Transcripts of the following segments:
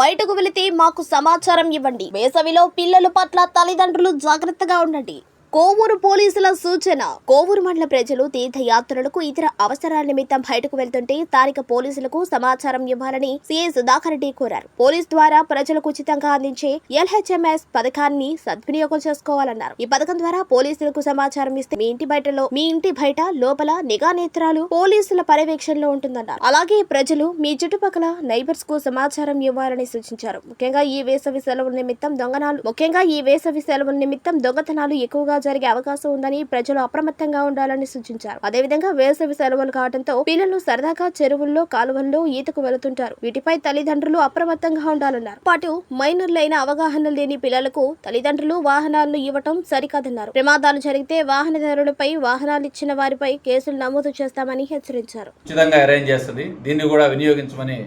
బయటకు వెళితే మాకు సమాచారం ఇవ్వండి. వేసవిలో పిల్లల పట్ల తల్లిదండ్రులు జాగ్రత్తగా ఉండండి. కోవూరు పోలీసుల సూచన. కోవూరు మండల ప్రజలు తీర్థయాత్రలకు ఇతర అవసరాల నిమిత్తం బయటకు వెళ్తుంటే స్థానిక పోలీసులకు సమాచారం ఇవ్వాలని సీఐ సుధాకర్ రెడ్డి కోరారు. పోలీస్ ద్వారా ప్రజలకు ఉచితంగా అందించే ఎల్హెచ్ఎంఎస్ పథకాన్ని సద్వినియోగం చేసుకోవాలన్నారు. ఈ పథకం ద్వారా పోలీసులకు సమాచారం ఇస్తే మీ ఇంటి బయటలో మీ ఇంటి బయట లోపల నిఘా నేత్రాలు పోలీసుల పర్యవేక్షణలో ఉంటుందన్నారు. అలాగే ప్రజలు మీ చుట్టుపక్కల నైబర్స్కు సమాచారం ఇవ్వాలని సూచించారు. ముఖ్యంగా ఈ వేసవి సెలవుల నిమిత్తం దొంగనాలు ముఖ్యంగా ఈ వేసవి సెలవుల నిమిత్తం దొంగతనాలు ఎక్కువగా జరిగే అవకాశం ఉందని ప్రజలు అప్రమత్తంగా ఉండాలని సూచించారు. అదేవిధంగా వేసవి సెలవులు కావడంతో పిల్లలు సరదాగా చెరువుల్లో కాలువల్లో ఈతకు వెళుతుంటారు. వీటిపై తల్లిదండ్రులు అప్రమత్తంగా ఉండాలన్నారు. పాటు మైనర్లైన అవగాహన లేని పిల్లలకు తల్లిదండ్రులు వాహనాలను ఇవ్వటం సరికాదన్నారు. ప్రమాదాలు జరిగితే వాహనదారులపై వాహనాలు ఇచ్చిన వారిపై కేసులు నమోదు చేస్తామని హెచ్చరించారు. ఉచితంగా అరేంజ్ చేస్తుంది. దీన్ని కూడా వినియోగించమని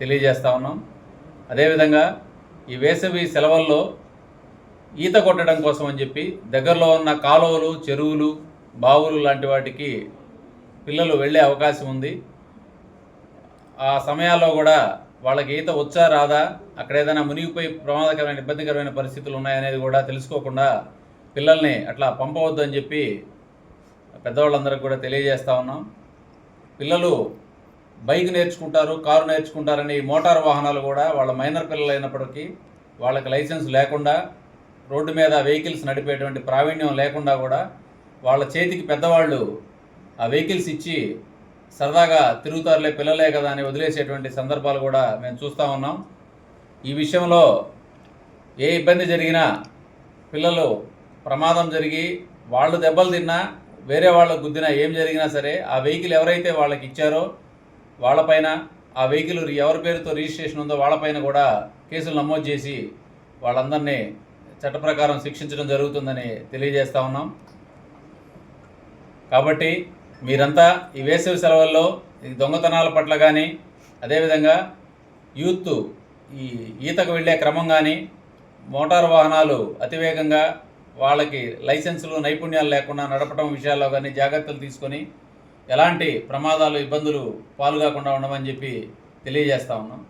తెలియజేస్తా ఉన్నాం. అదేవిధంగా ఈ వేసవి సెలవుల్లో ఈత కొట్టడం కోసం అని చెప్పి దగ్గరలో ఉన్న కాలువలు చెరువులు బావులు లాంటి వాటికి పిల్లలు వెళ్ళే అవకాశం ఉంది. ఆ సమయాల్లో కూడా వాళ్ళకి ఈత వచ్చా రాదా అక్కడ ఏదైనా మునిగిపోయి ప్రమాదకరమైన ఇబ్బందికరమైన పరిస్థితులు ఉన్నాయనేది కూడా తెలుసుకోకుండా పిల్లల్ని అట్లా పంపవద్దు అని చెప్పి పెద్దవాళ్ళందరికీ కూడా తెలియజేస్తూ ఉన్నాం. పిల్లలు బైక్ నేర్చుకుంటారు కారు నేర్చుకుంటారని ఈ మోటార్ వాహనాలు కూడా వాళ్ళ మైనర్ పిల్లలు అయినప్పటికీ వాళ్ళకి లైసెన్స్ లేకుండా రోడ్డు మీద వెహికల్స్ నడిపేటువంటి ప్రావీణ్యం లేకుండా కూడా వాళ్ళ చేతికి పెద్దవాళ్ళు ఆ వెహికల్స్ ఇచ్చి సరదాగా తిరుగుతారులే పిల్లలే కదా అని వదిలేసేటువంటి సందర్భాలు కూడా మేము చూస్తూ ఉన్నాం. ఈ విషయంలో ఏ ఇబ్బంది జరిగినా పిల్లలు ప్రమాదం జరిగి వాళ్ళు దెబ్బలు తిన్నా వేరే వాళ్ళకు గుద్దినా ఏం జరిగినా సరే ఆ వెహికల్ ఎవరైతే వాళ్ళకి ఇచ్చారో వాళ్ళపైన ఆ వెహికల్ ఎవరి పేరుతో రిజిస్ట్రేషన్ ఉందో వాళ్ళపైన కూడా కేసులు నమోదు చేసి వాళ్ళందరినీ చట్ట ప్రకారం శిక్షించడం జరుగుతుందని తెలియజేస్తూ ఉన్నాం. కాబట్టి మీరంతా ఈ వేసవి సెలవుల్లో ఈ దొంగతనాల పట్ల కానీ అదేవిధంగా యూత్ ఈ ఈతకు వెళ్ళే క్రమం కానీ మోటారు వాహనాలు అతివేగంగా వాళ్ళకి లైసెన్సులు నైపుణ్యాలు లేకుండా నడపడం విషయాల్లో కానీ జాగ్రత్తలు తీసుకొని ఎలాంటి ప్రమాదాలు ఇబ్బందులు పాల్గొకుండా ఉండమని చెప్పి తెలియజేస్తా ఉన్నాం.